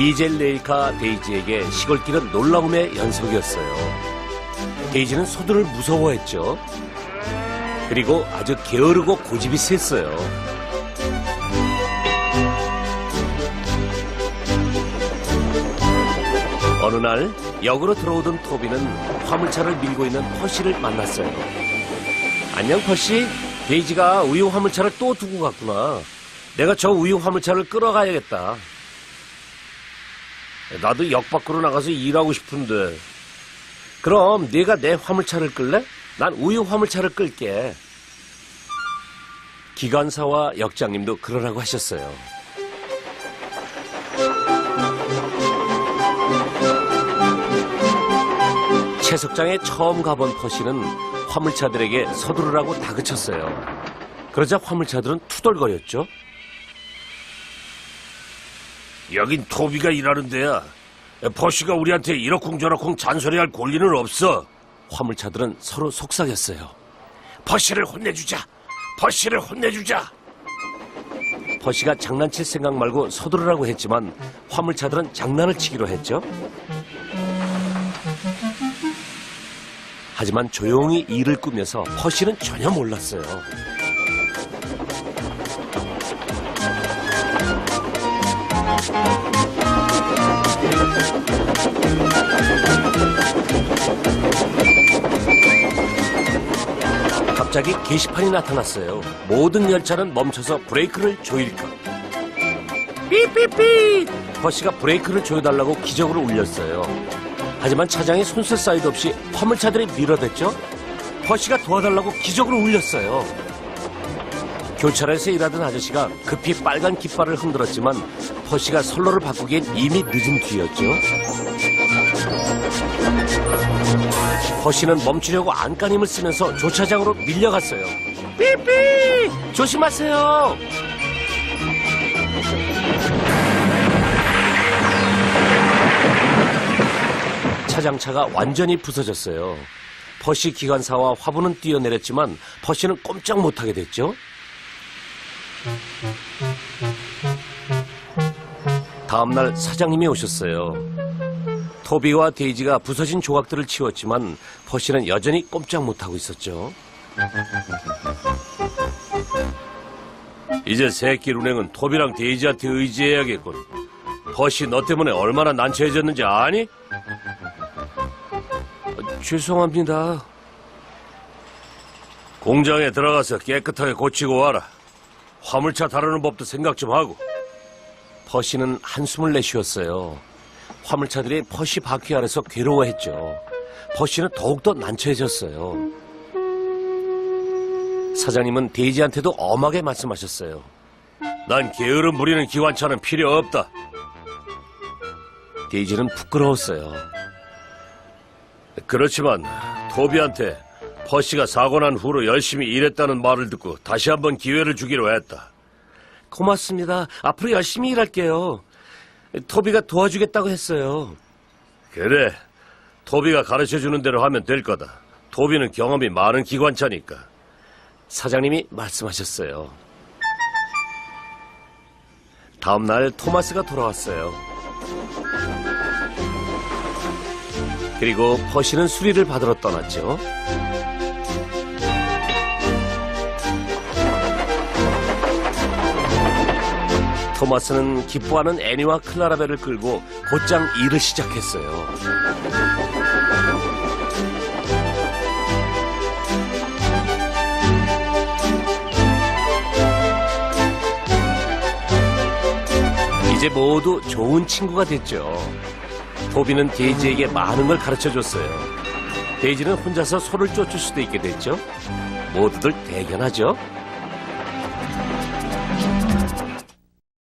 디젤 레이카 데이지에게 시골길은 놀라움의 연속이었어요. 데이지는 소들을 무서워했죠. 그리고 아주 게으르고 고집이 셌어요. 어느 날 역으로 들어오던 토비는 화물차를 밀고 있는 퍼시를 만났어요. 안녕 퍼시. 데이지가 우유 화물차를 또 두고 갔구나. 내가 저 우유 화물차를 끌어가야겠다. 나도 역 밖으로 나가서 일하고 싶은데. 그럼 네가 내 화물차를 끌래? 난 우유 화물차를 끌게. 기관사와 역장님도 그러라고 하셨어요. 채석장에 처음 가본 퍼시는 화물차들에게 서두르라고 다그쳤어요. 그러자 화물차들은 투덜거렸죠. 여긴 토비가 일하는 데야. 퍼시가 우리한테 이러쿵저러쿵 잔소리할 권리는 없어. 화물차들은 서로 속삭였어요. 퍼시를 혼내주자. 퍼시를 혼내주자. 퍼시가 장난칠 생각 말고 서두르라고 했지만 화물차들은 장난을 치기로 했죠. 하지만 조용히 일을 꾸며서 퍼시는 전혀 몰랐어요. 갑자기 게시판이 나타났어요. 모든 열차는 멈춰서 브레이크를 조일까. 삐삐삐! 버시가 브레이크를 조여달라고 기적으로 울렸어요. 하지만 차장이 손쓸 사이도 없이 화물차들이 밀어댔죠. 버시가 도와달라고 기적으로 울렸어요. 교차로에서 일하던 아저씨가 급히 빨간 깃발을 흔들었지만 버시가 선로를 바꾸기엔 이미 늦은 뒤였죠. 버시는 멈추려고 안간힘을 쓰면서 조차장으로 밀려갔어요. 삐삐! 조심하세요! 차장차가 완전히 부서졌어요. 버시 기관사와 화분은 뛰어내렸지만 버시는 꼼짝 못하게 됐죠. 다음날 사장님이 오셨어요. 토비와 데이지가 부서진 조각들을 치웠지만 버시는 여전히 꼼짝 못하고 있었죠. 이제 새끼 운행은 토비랑 데이지한테 의지해야겠군. 버시 너 때문에 얼마나 난처해졌는지 아니? 어, 죄송합니다. 공장에 들어가서 깨끗하게 고치고 와라. 화물차 다루는 법도 생각 좀 하고. 퍼시는 한숨을 내쉬었어요. 화물차들이 퍼시 바퀴 아래서 괴로워했죠. 퍼시는 더욱더 난처해졌어요. 사장님은 데이지한테도 엄하게 말씀하셨어요. 난 게으름 부리는 기관차는 필요 없다. 데이지는 부끄러웠어요. 그렇지만 토비한테 퍼시가 사고 난 후로 열심히 일했다는 말을 듣고 다시 한번 기회를 주기로 했다. 고맙습니다. 앞으로 열심히 일할게요. 토비가 도와주겠다고 했어요. 그래. 토비가 가르쳐 주는 대로 하면 될 거다. 토비는 경험이 많은 기관차니까. 사장님이 말씀하셨어요. 다음 날 토마스가 돌아왔어요. 그리고 퍼시는 수리를 받으러 떠났죠. 토마스는 기뻐하는 애니와 클라라벨을 끌고 곧장 일을 시작했어요. 이제 모두 좋은 친구가 됐죠. 토비는 데이지에게 많은 걸 가르쳐 줬어요. 데이지는 혼자서 소를 쫓을 수도 있게 됐죠. 모두들 대견하죠.